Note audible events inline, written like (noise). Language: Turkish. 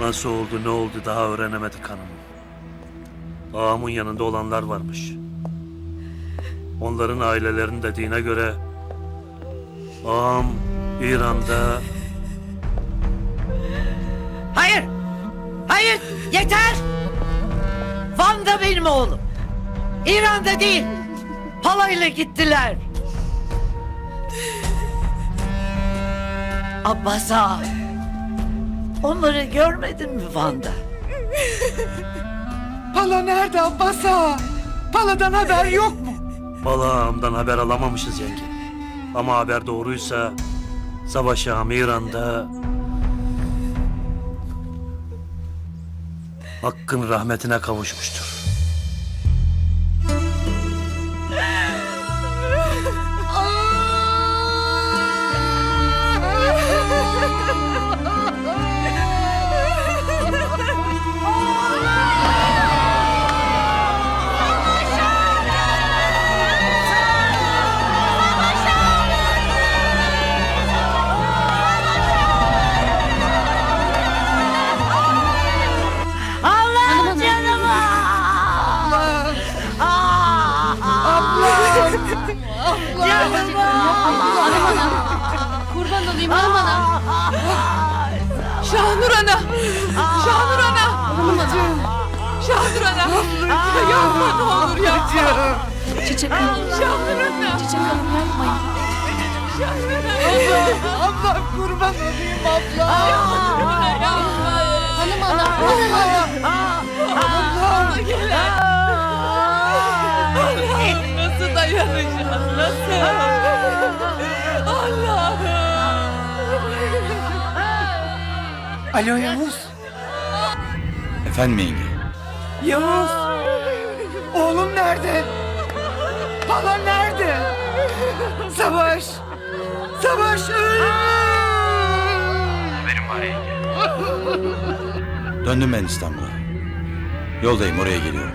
Nasıl oldu ne oldu daha öğrenemedik hanım. Ağamın yanında olanlar varmış. Onların ailelerinin dediğine göre ağam İran'da Hayır! Hayır! Yeter! Van da benim oğlum. İran'da değil. Palayla gittiler. Abbas ağa. Onları görmedin mi Van'da? (laughs) Pala nerede Abbas ağa? Pala'dan haber yok mu? Balağımdan haber alamamışız yenge. Ama haber doğruysa Savaş ağam İran'da Hakkın rahmetine kavuşmuştur. Abla! Canıma! Kurban olayım hanım ana. Şahnur ana! Şahnur ana! Ablacığım! Şahnur ana! Ya yapma ne olur yapma! Çiçek hanım. Şahnur ana! Çiçek hanım yapmayın. Abla! Abla kurban olayım abla! Hanım Nasıl? Alo Yavuz. Efendim yenge. Yavuz. Oğlum nerede? Pala nerede? Savaş. Savaş ölmüş. Döndüm ben İstanbul'a. Yoldayım oraya geliyorum.